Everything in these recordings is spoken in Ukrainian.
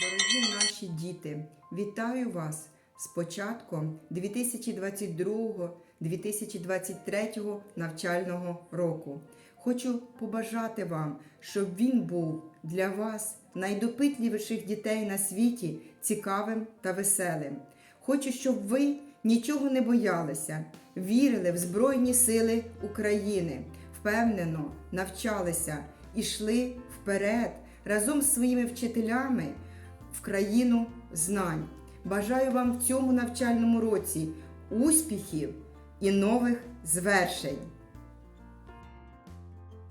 Дорогі наші діти, вітаю вас з початком 2022-2023 навчального року. Хочу побажати вам, щоб він був для вас, найдопитливіших дітей на світі, цікавим та веселим. Хочу, щоб ви нічого не боялися, вірили в Збройні Сили України, впевнено навчалися і йшли вперед разом з своїми вчителями в країну знань. Бажаю вам в цьому навчальному році успіхів і нових звершень.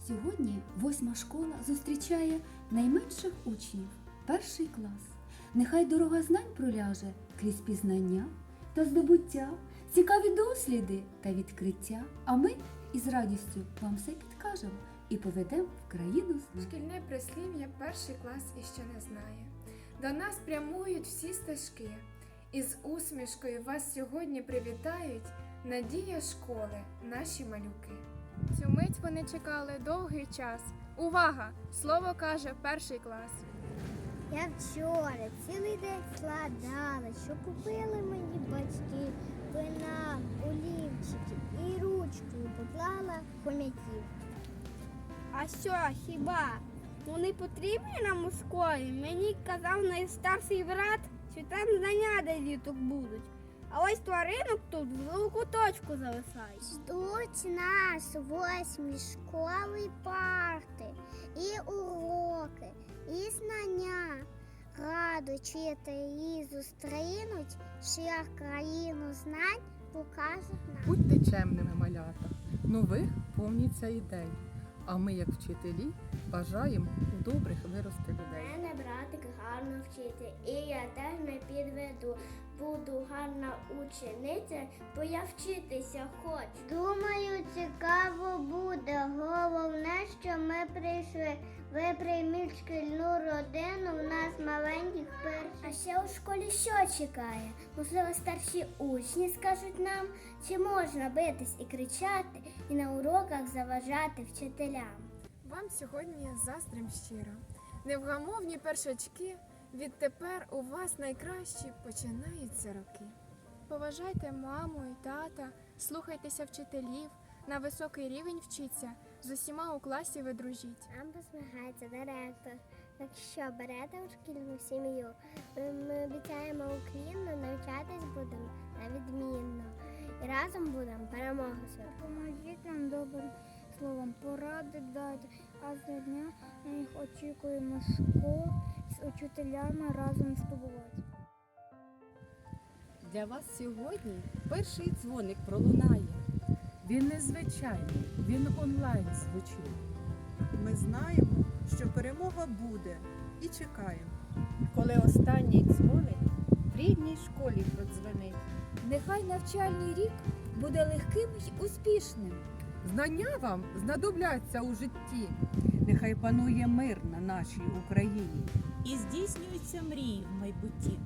Сьогодні восьма школа зустрічає найменших учнів, перший клас. Нехай дорога знань проляже крізь пізнання та здобуття, цікаві досліди та відкриття. А ми із радістю вам все підкажемо і поведемо в країну знань. Шкільне прислів'я перший клас іще не знає. До нас прямують всі стежки. Із усмішкою вас сьогодні привітають надія школи, наші малюки. Цю мить вони чекали довгий час. Увага! Слово каже перший клас. Я вчора цілий день складала, що купили мені батьки, пена, олівчики і ручкою поклала хом'яків. А що, хіба? Вони потрібні нам у школі? Мені казав найстарший брат, що там знання для діток будуть. А ось тваринок тут в куточку залишають. Ждуть нас восьмі школи парти, і уроки, і знання. Радо вчителі зустрінуть, шлях країну знань покажуть нам. Будьте чемними малята, нових повніться ідей. А ми, як вчителі, бажаємо добрих вирости людей. Мене братик гарно вчити, і я теж не підведу. Буду гарна учениця, бо я вчитися хочу. Думаю, цікаво буде. Головне, що ми прийшли. Ви прийміть шкільну родину, в нас маленьких перших. А ще у школі що чекає? Можливо, старші учні скажуть нам, чи можна битись і кричати, і на уроках заважати вчителям. Вам сьогодні заздрим щиро. Невгамовні першачки, відтепер у вас найкращі починаються роки. Поважайте маму і тата, слухайтеся вчителів, на високий рівень вчіться, з усіма у класі ви дружіть. Нам посміхається директор. Якщо берете у шкільну сім'ю, ми, ми обіцяємо уклінно навчатись будемо на відмінно. І разом будемо перемогу свою. Поможіть нам добрим словом, поради дайте, а за дня ми їх очікуємо школ з учителями разом здобувати. Для вас сьогодні перший дзвоник пролунає. Він незвичайний, він онлайн звучить. Ми знаємо, що перемога буде і чекаємо. Коли останній дзвоник в рідній школі продзвенить. Нехай навчальний рік буде легким й успішним. Знання вам знадобляться у житті. Нехай панує мир на нашій Україні. і здійснюються мрії в майбутті.